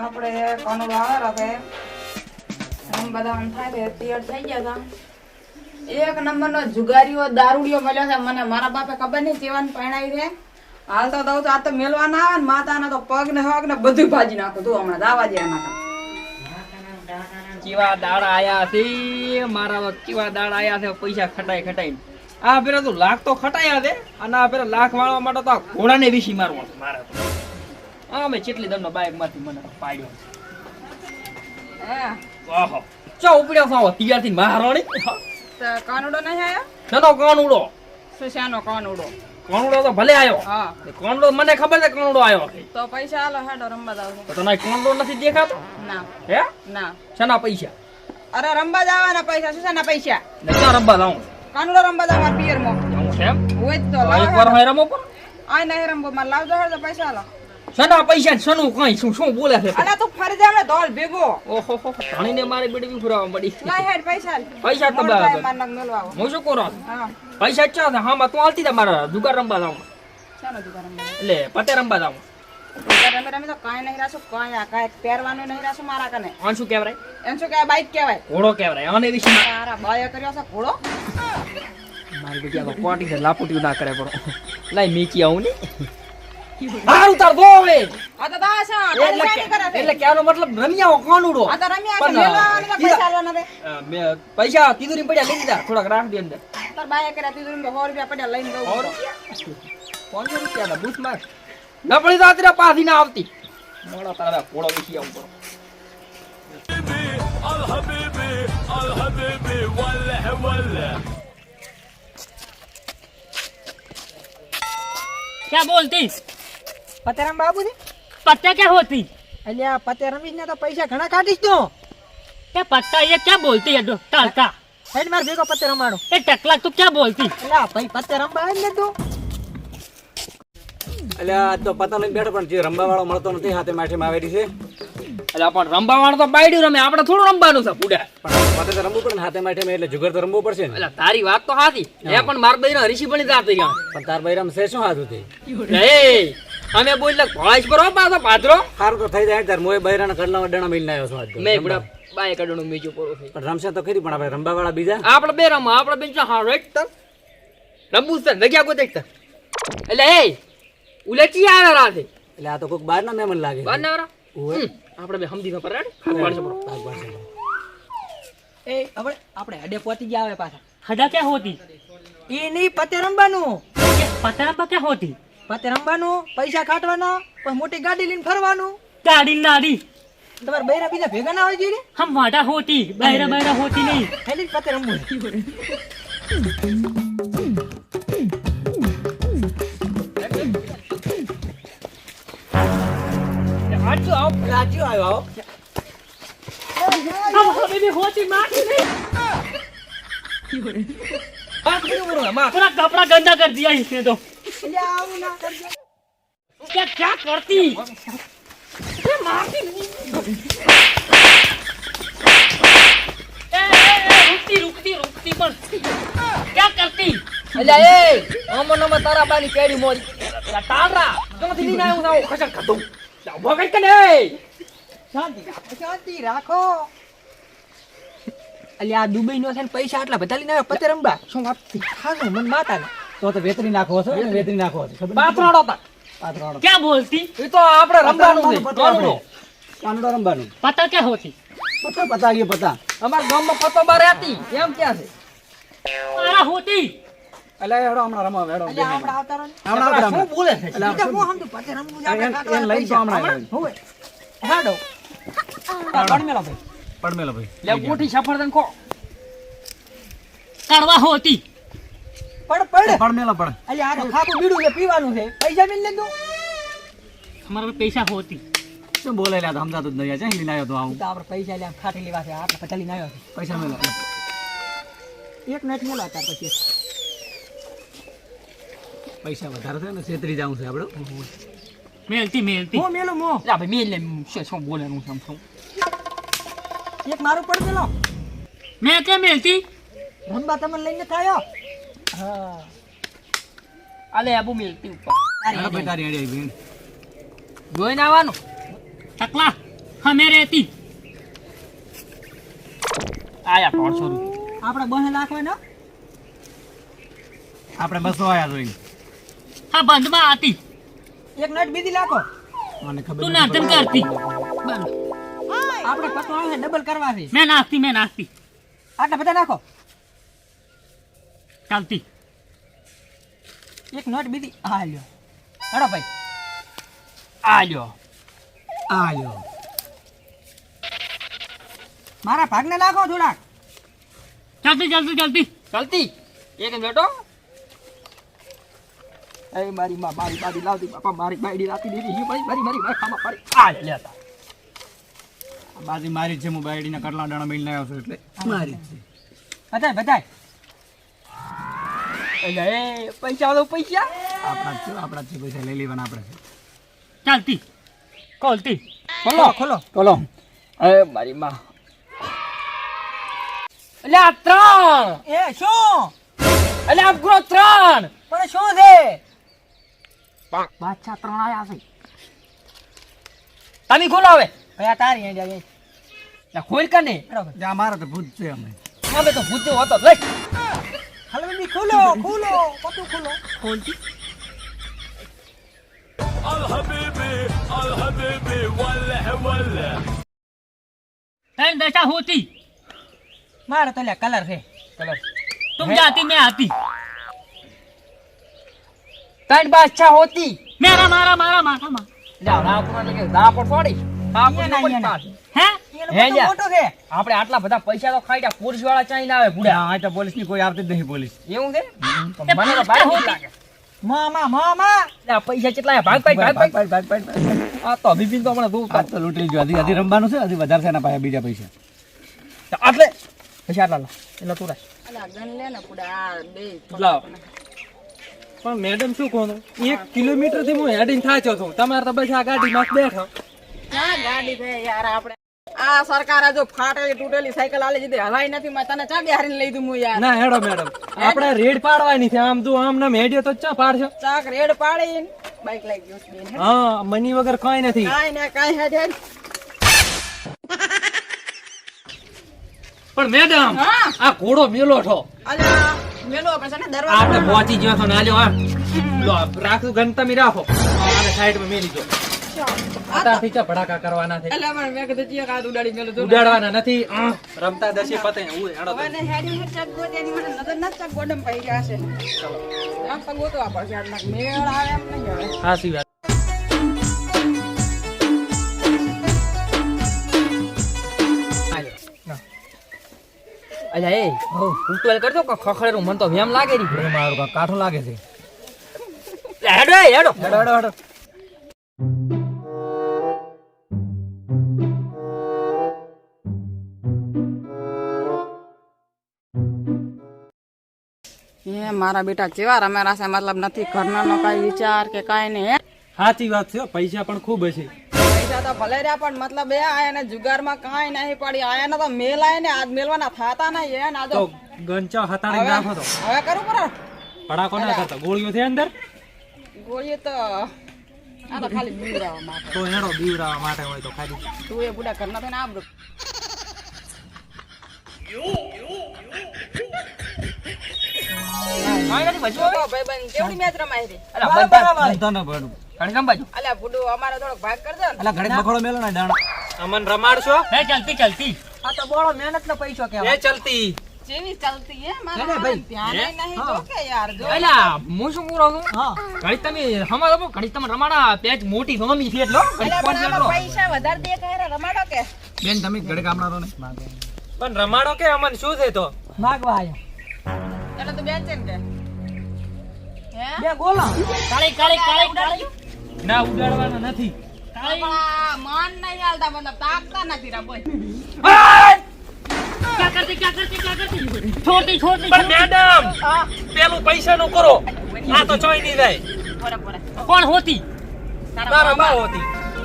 આપણે કાનુડો વાવર હવે. આમ બધા આમ થાય તૈયાર થઈ ગયા હતા એક નંબરનો જુગારીઓ દારૂડિયો મળ્યો છે. મને મારા બાપે ખબર નહીં કેવાન પરણાઈ છે હાલ તો દઉં આ તો મેલવાના આવે ને, માતાના તો પગ ને હગ ને બધું ભાજી નાખું. તું હમણાં દાવા દે આના કેવા દાળ આયા છે. મારા કેવા દાડા આયા છે. પૈસા ખટાઈ ખટાઈ. આ પેલા તો લાખ તો ખટાયા છે. અને આ પેલા લાખ વાળવા માટે તો આ ઘોડાને વિસી મારવા છે મારે આ મેં ચેટલી દમનો બાઇકમાંથી મને પાડ્યો. હે. ઓહો. ચો ઉપડ્યો થાવ તૈયારથી મહારાણી? કાનુડો નહીં આયો? શેનો કાનુડો. સુશાનો કાનુડો? કાનુડો તો ભલે આવ્યો હા. કાનુડો મને ખબર છે કાનુડો આવ્યો તો પૈસા આલો હેડો રમવા જાવ તો તને કાનુડો નથી દેખાતો? ના. હે? ના. શેના પૈસા? અરે રમવા જવાના પૈસા. શું શાના પૈસા? ને ક્યાં રમવા જાઉં કાનુડો રમવા જવા પિયર મો હું છે હોય તો તો એક લાવો. વાર હોય રમો પણ. આ નહીં રમવો મારે લાવજો હેડો પૈસા આલો. શેના પૈસા ને કઈ શું શું બોલે છે અલા તો ફરી જા હમણાં ધોલ ભેગો ઓહો હો ધણીને મારી બેટી વિખરાવા મડી લાય હેડ પૈસા. પૈસા તો બરાબર. મારા નામ મેલવા આવો. હું શું કરો હા પૈસા ચા હા તું હાલતી મારા જુગાર રમવા જાવ ચાલો જુગાર રમવા. એટલે પતે જાઉં જુગાર રમી રમી તો કાંઈ નહીં રાખ્યું, કાંઈ આ કાંઈ પહેરવાનું નહીં રાખ્યું મારા કને. આને શું કહેવાય એમ શું કહેવાય? બાઈક કહેવાય. ઘોડો કહેવાય અને વિશે તારા બાએ કર્યો છે ઘોડો? મારી બેટી આ કોટી લાપુટી ના કરે પણ લાઈ મીકી આવું ને હારું તાર દો હવે આ તો દા છે, એટલે તારી સાઈડ કરે છે. એટલે કહેવાનો મતલબ રમી આવો કોનુડો આ તો રમી આવશે, પણ, મેલવા આવવાના તો પૈસા આલવાના છે. અ, મેં પૈસા તિજોરી પડ્યા લઈ લીધા થોડાક રાખ દે અંદર તાર બાએ કર્યા તીધું સો રૂપિયા પડ્યા લઈને દઉં સો પાંચસો રૂપિયા બૂસ માર ન પડી તો આતરા પાછી ના આવતી મોડા તારા ઘોડો વિશે આવું પડો क्या बोलती પતરામ બાબુ ને પત્તા ક્યાં હોતી? એટલે પતે રમીશ ને તો પૈસા ઘણા કાઢીશ તો. તે પત્તા એ ક્યાં બોલતી હતો ટળકા એટલે મારે ભેગો પતે રમાડો એ ટકલા તું ક્યાં બોલતી? એટલે ભાઈ પતે રમવા ને તું એટલે આ તો પતા લઈને બેઠો પણ જે રમવા વાળો મળતો નથી હાથે માઠી માં આવેલી છે. એટલે પણ રમવા વાળો તો બાયડ્યું રમે આપણે થોડું રમવાનું છે પૂડા પણ પતે તો રમવું પડે ને હાથે માઠે એટલે જુગર તો રમવું પડશે ને. એટલે તારી વાત તો હાથી એ પણ માર બૈરા હરીશી પણ જાતી પણ તાર બૈરામ છે શું હાથ હતી અમે બોલ લગ ભોળાઈશ પર પાછો પાદરો હાર તો થઈ જાય ધર્મો એ બૈરાના કડલા ડણા મિલ નાયો છું આજ મેં બડા બાય કડણો મીજો પરો થઈ. પણ રમશે તો ખરી પણ આપણે રમવા વાળા બીજા? આપણે બે રમ આપણે બેન છો હા રાઈટ તર રમવું છે નગ્યા ગો દેખતા એટલે એ ઉલેચી આવે રાતે. એટલે આ તો કોક બહાર ના મેમન લાગે બહાર ના ઓય આપણે બે હમદી પર રાડ. ખાવા છે પર એ હવે આપણે અડે પોતી ગયા આવે પાછા. હડા ક્યાં હોતી? એ નહીં પતે રમવાનું. પતે રમવા કે હોતી? પાતે રમવાનું પૈસા કાઢવાના પછી મોટી ગાડી લઈને ફરવાનું. ગાડી નાડી તમારે બૈરા બીજા ભેગા ના હોય જોઈએ હમ વાટા હોતી બૈરા બૈરા હોતી નહીં. ખાલી ભાતે રમવું રાજુ આવો. આવ્યો આવો. બેબી કપડા ગંદા કર દિયા તો આવું ના કરજો કે ક્યાં કરતી એ મારતી એ રૂકતી રૂકતી રૂકતી પણ ક્યાં કરતી અલ્યા એ અમન અમન તારા બાની કેડી મોરી તારા જોથી લઈને આવ્યો ના ખસર ખાધું ઊભો કઈ કને શાંતિ રાખો શાંતિ રાખો અલ્યા આ દુબઈ નો છે ને પૈસા આટલા બધા લઈને આવ્યો પતે રમડા શું વાત? ખાસો મન માતા ના તો તો વેતરી નાખો છો વેતરી નાખો છો. પાથરાડો તક. પાથરાડો ક્યાં બોલતી? એ તો આપણે રમવાનું છે કાનડો કાનડો રમવાનું. પતા ક્યાં હોતી? પતા પતા ગયો પતા અમાર ગામમાં પતો બાર હતી. એમ ક્યાં છે? મારા હોતી. અલે હેડો હમણાં રમવા હેડો. અલે આપણે આવતા રહો હમણાં. આવતા હું બોલે છે એટલે હું સમજુ પતે રમવું આપણે એમ લઈ તો હમણાં. હોય? હેડો. પડમેલો ભાઈ. પડમેલો ભાઈ. લે મોટી સફરજન કો કરવા હોતી. પણ પડ. પણ મેલા પડ. અલે આ ખાતું બીડું છે પીવાનું છે. પૈસા મિલ લે તું અમારા પૈસા હોતી. શું બોલે લ્યા સમજાતું જ નહીં. છે લઈને આવ્યો તો આવું? તો આપણે પૈસા લ્યા ખાટી લેવા છે. આપણે પચાસ લઈને આવ્યો પૈસા મેલા એક મિનિટ મેલા હતા પછી. પૈસા વધારે થાય ને છેતરી જવું છે આપણે. મેલતી મેલતી. હું મેલો મો. લા ભાઈ મેલ શું શું બોલે હું સમજું એક મારું પડ મેલો. મેં કે મેલતી? રંબા તમને લઈને થાયો અલે આબુ મિલતી ઉપર તારી તારી અડે બેન. જોઈને આવવાનું? ટકલા હમે રહેતી. આયા. પાંચસો રૂપિયા આપણે બસ લાખવાના આપણે બસો આયા જોઈ હા બંધમાં હતી. એક મિનિટ બીજી લાખો મને ખબર તું નાતન કરતી. આપણે પતો આવે ડબલ કરવા છે. મેં નાખતી મેં નાખતી. આટલા બધા નાખો. ચાલતી. એક નોટ બીજી. આ લ્યો હડો ભાઈ. આ લ્યો આ લ્યો મારા ભાગને લાગો થોડાક. ચાલતી ચાલતી ચાલતી. ચાલતી. એક બેટો એ મારી માં મારી બારી લાવતી. બાપા મારી બાયડી લાતી દીધી. હી મારી મારી મારી ખાવા મારી આ લેતા બાજી મારી છે હું બાયડીના કટલા દાણા મેળને આવ્યો છું એટલે. મારી છે. બધાય બધાય. એ પૈસા પૈસા આપણા છે આપણા છે પૈસા લઈ લેવાના આપણે છે ચાલતી કોલતી ખોલો ખોલો બોલો એ મારી માં એટલે ત્રણ. એ શું ત્રણ પણ શું છે બાદશાહ ત્રણ આયા છે તમે ખોલો હવે ભયા તારી જાય ખોલ કને જ્યાં મારા તો ભૂત છે અમે. અમે તો ભૂજો હતો. લઈ હાલો બેબી ખોલો ખોલો પતું ખોલો. ખોલતી ત્રણ દશા હોતી? મારે તો લે કલર છે. કલર. તુમ જાતી મેં આતી ત્રણ બાદશાહ હોતી. મેરા મારા મારા માથામાં એટલે આ રાપુરા ને કે દાપડ ફોડી બાપુ અહીંયા નો આપણે આટલા બધા પૈસા તો ખાઈ પોલીસવાળા ચાઈ ના આવે ભૂડા. આ તો પોલીસની કોઈ આવતી જ નહીં પોલીસ. એવું છે? મને તો લાગે. મામા મામા. આ પૈસા કેટલા ભાગ ભાગ ભાગ ભાગ. ભાગ, ભાગ, ભાગ, ભાગ, ભાગ. આ તો બિપિન તો હમણાં દૂર તો. લૂંટી ગયો. હજી હજી રમવાનું છે? હજી વધારે છે એના પાસે બીજા પૈસા. આટલે. પૈસા આટલા લા. એટલે તું રાખ. અલા ગણ લે ને પુડા આ બે. લાવ પણ મેડમ શું કહો એક કિલોમીટરથી હું હેડિંગ થાય છું તમારે તો બસ આ ગાડીમાં જ બેઠો. ગાડી છે યાર આપણે આ સરકાર જો ફાટેલી તૂટેલી સાયકલ આલી દીધી હલાઈ નથી મેં તને ચા બિહારી લઈ દઉં હું યાર. ના હેડો મેડમ. આપણે રેડ પાડવાની છે આમ તું આમ નામ હેડ્યો તો ચા પાડશો ચાક રેડ પાડી બાઈક લઈ ગયો હા. મની વગર કઈ નથી. કાંઈ ના કાંઈ હેડ હેડ પણ મેડમ આ ઘોડો મેલો છો. અલ્યા મેલો આપણે છે ને દરવાજો આપણે પહોંચી ગયો છો નાલ્યો હા. લો રાખું ગન મી રાખો. આને સાઈડમાં મેલી દો. ચા ભડાકા કરવાના છે. અલા પણ મેં કીધું ચિયા કાં ઉડાડી મેલો તો. ઉડાડવાના નથી. રમતા દસી પતે હું હેડો હવે ને હેડી હેડ ચક ગોતે એની મને નજર ન ચક ગોડમ પડી ગયા છે. આમ તો ગોતવા પડશે આટલા મેળ આવે એમ નહીં હવે સાચી વાત. અલ્યા એ ઉતવાલ કરજો કે ખખડેરું મન તો વેમ લાગે રી. મારું કાઠું લાગે છે. હેડો. હેડો હેડો હેડો. મારા બેટા કેવા રમેરા છે મતલબ નથી ઘરનો નો કઈ વિચાર કે કઈ નહીં સાચી વાત છે પૈસા પણ ખૂબ હશે. પૈસા તો ભલે રહ્યા પણ મતલબ એ આયા જુગારમાં કાંઈ નહીં પડી. આયા તો મેલ આય ને આજ મેલવાના થાતા નહીં એને તો ગંચા હતાડી રાખો તો. હવે કરું પર પડાકો ના કરતો. ગોળીઓ છે અંદર? ગોળીઓ તો આ તો ખાલી બીવરાવા માટે. તો હેડો બીવરાવા માટે હોય તો ખાલી. તું એ બુડા ઘરના થઈને આબરું. ભાઈ બચો તો ભાઈબંધ કેવડી મેચ રમાય છે? અલા બધા ધંધો ભરું. કણકમ બાજુ. અલ્યા બુડુ અમારે થોડોક ભાગ કરજો ને. અલા ઘડીક બખોડો મેલો ને દાણા. અમન રમાડશો? હે ચાલતી ચાલતી. આ તો બોળો મહેનત નો પૈસો એ કહેવાય ચલતી. જેવી ચાલતી હે મારા ધ્યાન નહીં જો કે યાર જો. અલા હું શું પૂરો છું? હા. ઘડી તમે હમા ઘડી તમે રમાડા. પેચ મોટી મમ્મી છે એટલો. પૈસા વધારે દે કે રમાડો કે? બેન તમે ઘડે રહો ને. પણ રમાડો કે અમન શું છે તો? માગવા આયા. એટલે તો બેન છે ને કે. બે ગોલા કાળી કાળી કાળી કાળી ના ઉડાડવાના નથી પણ આ મન નહીં હાલતા મતલબ તાકતા નથી રા બોય क्या करती क्या करती क्या करती छोटी छोटी પણ મેડમ પેલું પૈસા નું કરો આ તો ચોઈ નહીં જાય બરાબર कौन होती તારા બા હોતી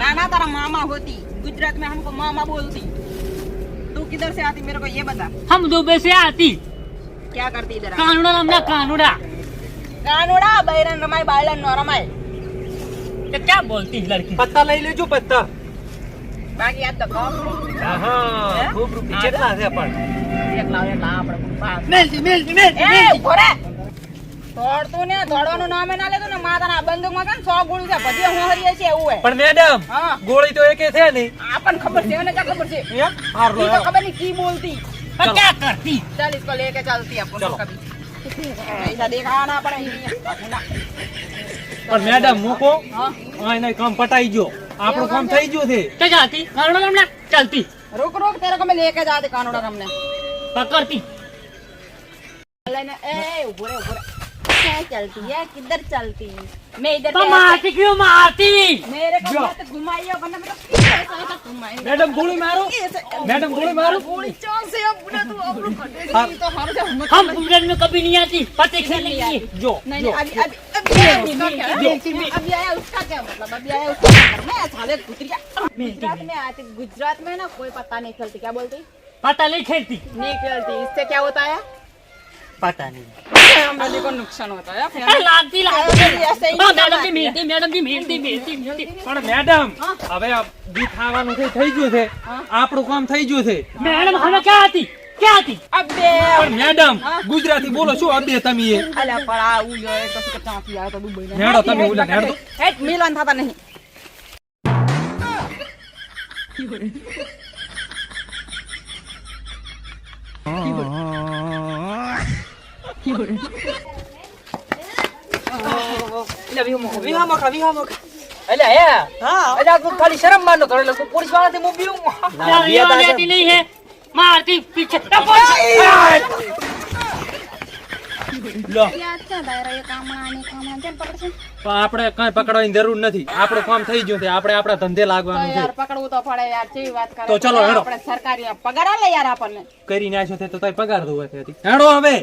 ना ना तारा मामा होती गुजरात में हमको मामा बोलती तू किधर से आती मेरे को ये बता हम दुबई से आती क्या करती इधर आ? कानूड़ा हमने कानूड़ा કાનોડા બૈરન રમાય બાયલા ન રમાય. કે ક્યાં બોલતી લડકી? પત્તા લઈ લેજો પત્તા. બાકી આ તો કોમ હા ખૂબ રૂપિયા કેટલા છે પણ? કેટલા કેટલા આપણે મેલજી મેલજી મેલજી એ ઘોરે દોડતું ને દોડવાનું નામે ના લેતું ને માતાના બંદૂકમાં કાન 100 ગોળી છે. ભજીયા હું હરીએ છે એવું હે પણ મેડમ ગોળી તો એકે છે નહીં. આપણ ખબર છે ને ક્યાં ખબર છે? એ હાર તો ખબર નહીં કી બોલતી. ક્યાં કરતી? ચાલ ઇસકો લેકે ચાલતી આપણ કભી. પણ મેડમ મૂકો એને કામ પટાઈ ગયો આપણું કામ થઈ ગયું છે. તે જાતી કાનોડા તમને ચાલતી રોક રોક તેરે કો મે લેકે જાતે કાનોડા તમને પકડતી લઈને એ ઊભો રે ઊભો રે. चलती है? किधर चलती मैं इधर तो मारती क्यों मारती? मेरे को घुमाइयो वरना मैडम गोली मारो। मैडम गोली मारो। गोली है अब बुला तू अब रुक तो हार जा तो हम में कभी नहीं आती पते जो नहीं अभी अभी अभी अभी आया उसका क्या मतलब? अभी आया उसका मतलब? मैं साले गुजरात में आती गुजरात में ना कोई पता नहीं खेलती क्या बोलती? पता नहीं खेलती नहीं खेलती इससे क्या होता है? पता नहीं फैमिली को नुकसान होता है ए, लागती लागती ऐसे ही हाँ, होता मैडम है। जी मिलती मैडम जी मिलती मिलती मिलती પણ મેડમ હવે આ દી ખાવાનું થઈ થઈ ગયું છે આપણું કામ થઈ ગયું છે मैडम हमें क्या आती क्या आती अबे પણ મેડમ ગુજરાતી બોલો શું અબે તમે એ अला पड़ा वो जो है किसी का चांसी आया तो दुबई में હેડો તમે ઓલા હેડો हेड मिलन था नहीं અલ્યા હે અલ્યા તું ખાલી શરમ માર નો કરો પોલીસવાળા થી હું બીવું મારતી પીછે આપણે કઈ પકડવાની જરૂર નથી. આપણે કામ થઈ ગયું છે. આપણે આપણા ધંધે લાગવાનું છે. પકડવું તો પડે યાર. ચલો સરકારી પગાર આલે યાર આપણને. કરી નાખ્યો છે તો પગાર દઉં હેડો હવે.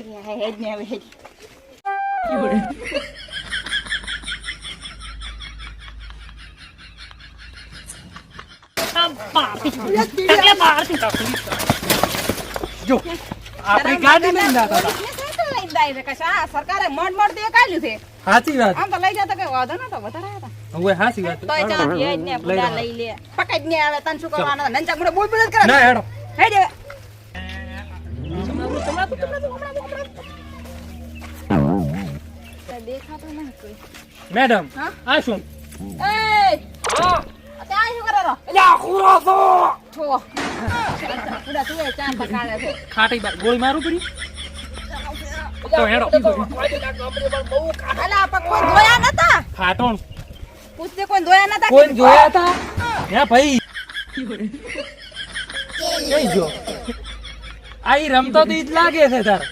આપણી ગાડી નહીં દાતા જાય છે કશા આ સરકારે મડ મડ દે કાઢ્યું છે. સાચી વાત. આમ તો લઈ જતો કઈ વાંધો નતો વધારે હતા. હવે સાચી વાત. તોય ચાલતી હેડ ને બુડા લઈ લે. પકડ ને આવે તને શું કરવાનું? નંચા ગુડે બોલ બોલ કરે. ના હેડો. હેડ. દેખાતો નહીં કોઈ. મેડમ આ શું એ હા. ત્યાં શું કરે રો અલ્યા ખુરો તો છો બુડા તું એ ચા પકાડે છે. ખાટી ગોળી મારું પડી? તો હેડો. અલા પણ કોઈ જોયા નતા? ફાટોણ પૂછતે કોઈ ધોયા નતા કોઈ જોયા હતા? હે ભાઈ? કઈ જો? આ રમતો તો ઈ જ લાગે છે તાર.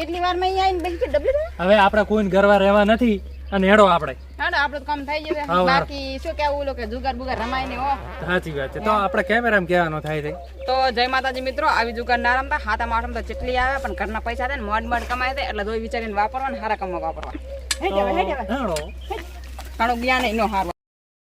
એટલી વારમાં અહીંયા આવીને બેસી ડબલી હવે આપણે કોઈ ગરવા રહેવા નથી. અને હેડો આપણે. હેડો આપણું કામ થઈ જશે બાકી શું કેવું ઓલો કે જુગાર બુગાર રમાય ને હો. સાચી વાત છે. તો આપણે કેમેરામાં કહેવાનું થાય છે. તો જય માતાજી મિત્રો આવી જુગાર ના રમતા હાથા માઠમ તો ચટલી આવે પણ ઘરના પૈસા થાય ને મોડ મોડ કમાય છે એટલે દોઈ વિચારીને વાપરવા ને હારા કામમાં વાપરવા હે તો હે જવે હેડો. ઘણું જ્ઞાન નો હાર.